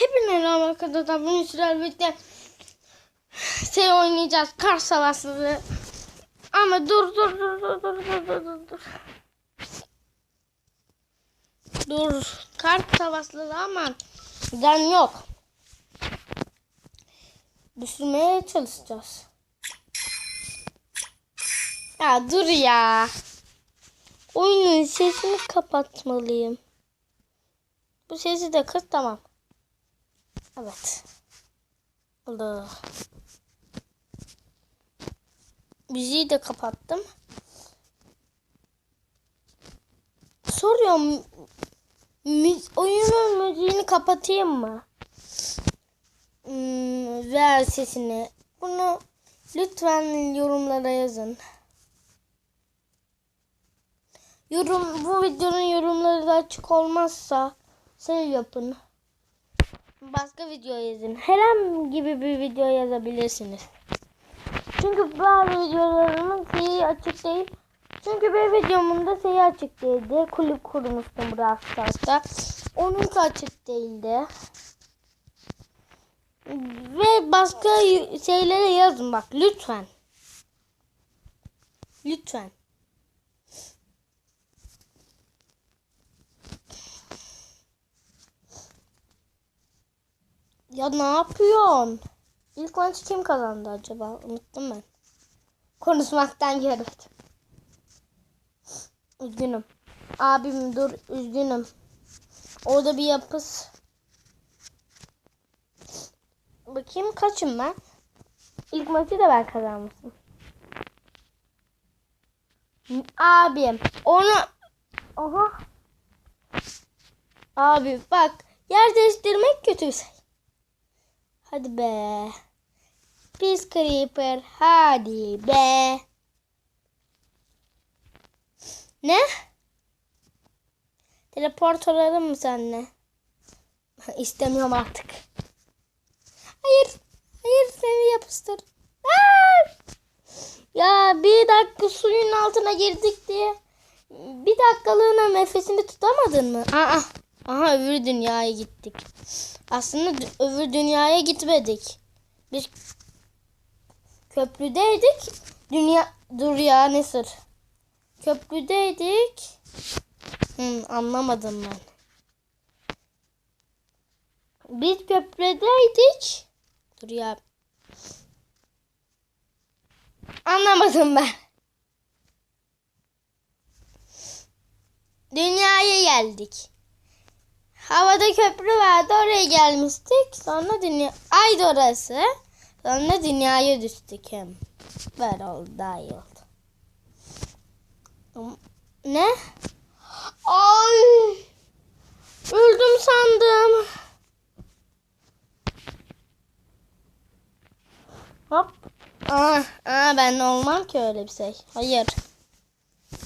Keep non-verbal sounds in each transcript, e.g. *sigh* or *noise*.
Hepinize merhaba arkadaşlar. Bugün sizlerle birlikte şey oynayacağız. Kar savaşları. Ama dur dur dur dur dur dur dur dur dur. Dur. Kar savaşları ama can yok. Düşürmeye çalışacağız. Ya dur ya. Oyunun sesini kapatmalıyım. Bu sesi de kız tamam. Evet. Oldu. Müziği de kapattım. Soruyorum. Mü oyunun müziğini kapatayım mı? Hmm, ver sesini. Bunu lütfen yorumlara yazın. Yorum bu videonun yorumları da açık olmazsa şey yapın. Başka video yazın. Herhangi gibi bir video yazabilirsiniz. Çünkü bazı videolarımın şeyi açık değil. Çünkü bir videomun da şeyi açık değildi. Kulüp kurmuştum Brawl Stars'ta. Onun da açık değildi. Ve başka şeylere yazın bak lütfen. Lütfen. Ya ne yapıyorsun? İlk maç kim kazandı acaba? Unuttum ben. Konuşmaktan yarıdım. Üzgünüm. Abim dur üzgünüm. Orada bir yapız. Bakayım kaçım ben? İlk maçı da ben kazanmışım. Abim onu Aha. Abi bak yer değiştirmek kötü bir şey. Hadi be. Pis Creeper hadi be. Ne? Teleport olalım mı seninle? *laughs* İstemiyorum artık. Hayır. Hayır seni yapıştır. Ya bir dakika suyun altına girdik diye. Bir dakikalığına nefesini tutamadın mı? Aa, aha öbür dünyaya gittik. Aslında öbür dünyaya gitmedik. Biz köprüdeydik. Dünya dur ya ne sır. Köprüdeydik. Hı, anlamadım ben. Biz köprüdeydik. Dur ya. Anlamadım ben. Dünyaya geldik. Havada köprü vardı oraya gelmiştik. Sonra dünya aydı orası. Sonra dünyaya düştük hem. Böyle oldu daha oldu. Ne? Ay! Öldüm sandım. Hop. Aa, aa ben olmam ki öyle bir şey. Hayır.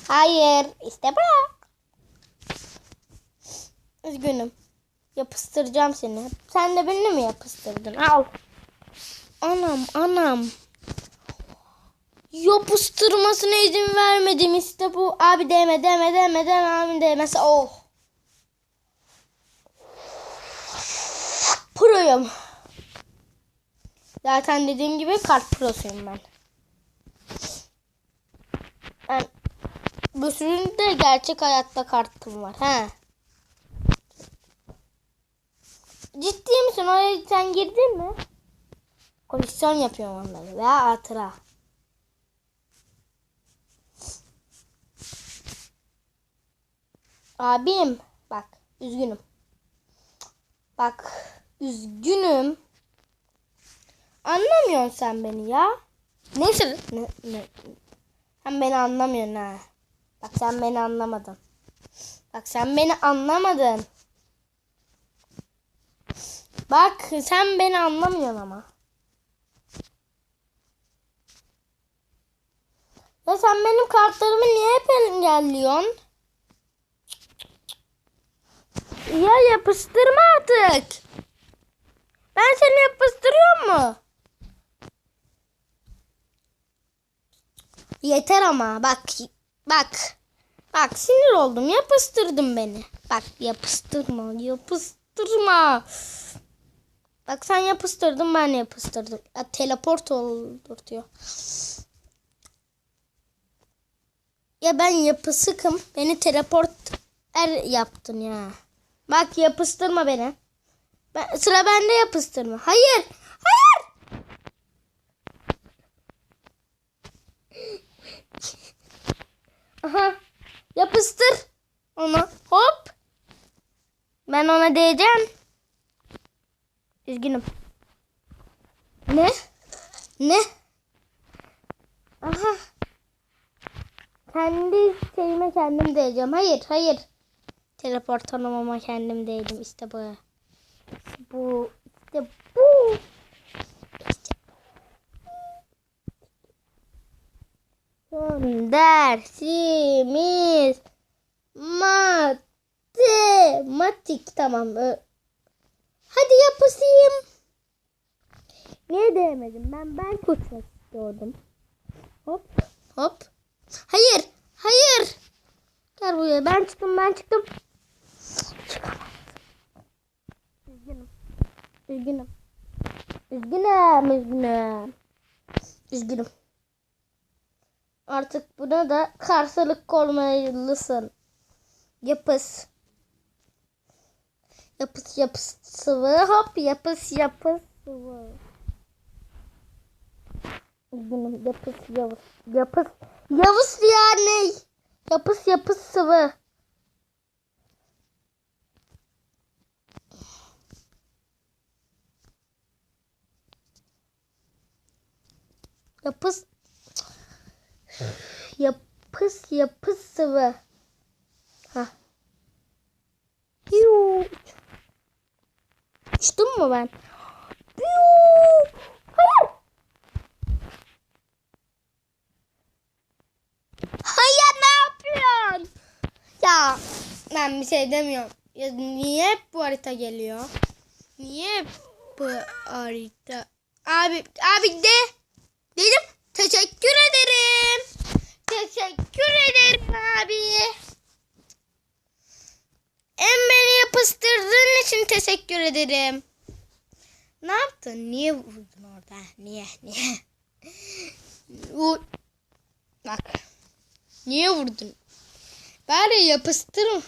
Hayır. İşte bırak. Üzgünüm. Yapıştıracağım seni. Sen de beni mi yapıştırdın? Al. Anam anam. Yapıştırmasına izin vermedim işte bu. Abi deme deme deme deme abi demese oh. Proyum. Zaten dediğim gibi kart prosuyum ben. Ben bu sürünün de gerçek hayatta kartım var. He. Ciddi misin? Oraya sen girdin mi? Koleksiyon yapıyorum onları. Veya hatıra. Abim. Bak. Üzgünüm. Bak. Üzgünüm. Anlamıyorsun sen beni ya. Neyse. Ne, ne? Sen beni anlamıyorsun ha. Bak sen beni anlamadın. Bak sen beni anlamadın. Bak sen beni anlamıyorsun ama. Ya sen benim kartlarımı niye hep engelliyorsun? Ya yapıştırma artık. Ben seni yapıştırıyor mu? Yeter ama bak bak. Bak sinir oldum yapıştırdın beni. Bak yapıştırma yapıştırma. Bak sen yapıştırdın ben yapıştırdım. Ya, teleport olur diyor. Ya ben yapısıkım. Beni teleport er yaptın ya. Bak yapıştırma beni. Ben, sıra bende yapıştırma. Hayır. Hayır. Aha. Yapıştır. Onu. Hop. Ben ona değeceğim. Üzgünüm. Ne? Ne? Aha. Kendi şeyime kendim değeceğim. Hayır, hayır. Teleport olmama kendim değdim. İşte bu. Bu. İşte bu. Son dersimiz matematik. Tamam. Hadi yapasayım. Niye değmedim? Ben ben koşmak istiyordum. Hop hop. Hayır. Hayır. Gel buraya. Ben çıktım ben çıktım. Çıkamam. Üzgünüm. Üzgünüm. Üzgünüm. Üzgünüm. Üzgünüm. Artık buna da karşılık olmalısın. Yapış. Yapış yapış sıvı hop yapış yapış sıvı. Üzgünüm yapış yavuz. Yapış. Yavuz yani. Yapış yapış sıvı. Yapış. Yapış yapış sıvı. Ha. Piu. Mu ben? Hayır. Hayır ne yapıyorsun? Ya ben bir şey demiyorum. Ya niye hep bu harita geliyor? Niye hep bu harita? Abi abi de dedim teşekkür ederim. Teşekkür ederim abi. En beni yapıştırdığın için teşekkür ederim. Ne yaptın? Niye vurdun orada? Niye? Niye? Vur. Bak. Niye vurdun? Bari yapıştırma.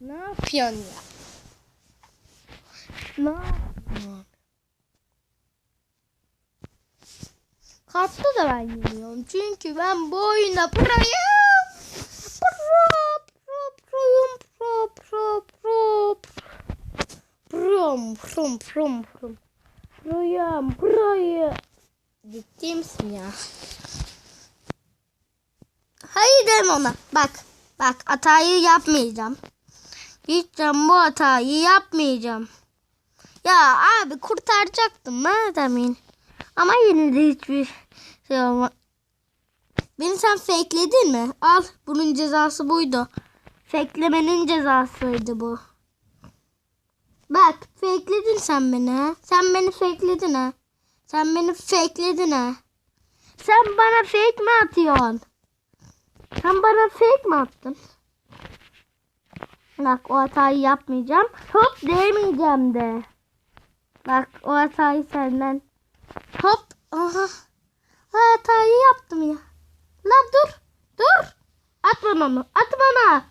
Ne yapıyorsun ya? Ne yapıyorsun? Kartta da ben yeniyorum. Çünkü ben bu oyunda proyum. Prom, prom, prom, prom. Proyum, proyum. Ciddi misin ya? Hayır deme ona. Bak. Bak hatayı yapmayacağım. Lütfen bu hatayı yapmayacağım. Ya abi kurtaracaktım ben demin. Ama yine de hiçbir şey olma. Beni sen fakeledin mi? Al bunun cezası buydu. Fakelemenin cezasıydı bu. Bak fakeledin sen beni ha. Sen beni fakeledin ha. Sen beni fakeledin ha. Sen bana fake mi atıyorsun? Sen bana fake mi attın? Bak o hatayı yapmayacağım. Hop değmeyeceğim de. Bak o hatayı senden. Hop. Aha. Hatayı yaptım ya. Lan dur. Dur. At bana onu. At bana.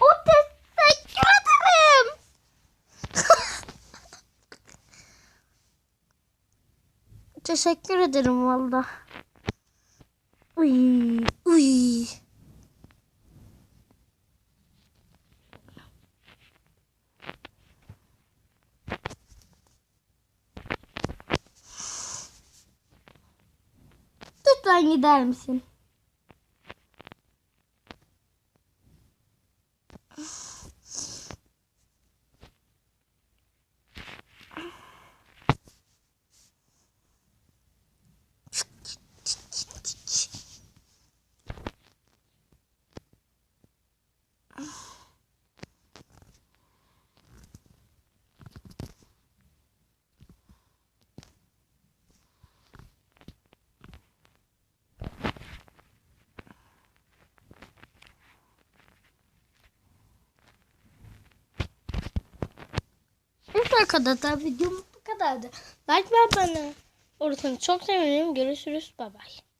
O teşekkür ederim. Teşekkür ederim valla. Uy, uy. Lütfen gider misin? Arkadaşlar videom bu kadardı. Like ve abone olursanız çok sevinirim. Görüşürüz. Bay bay.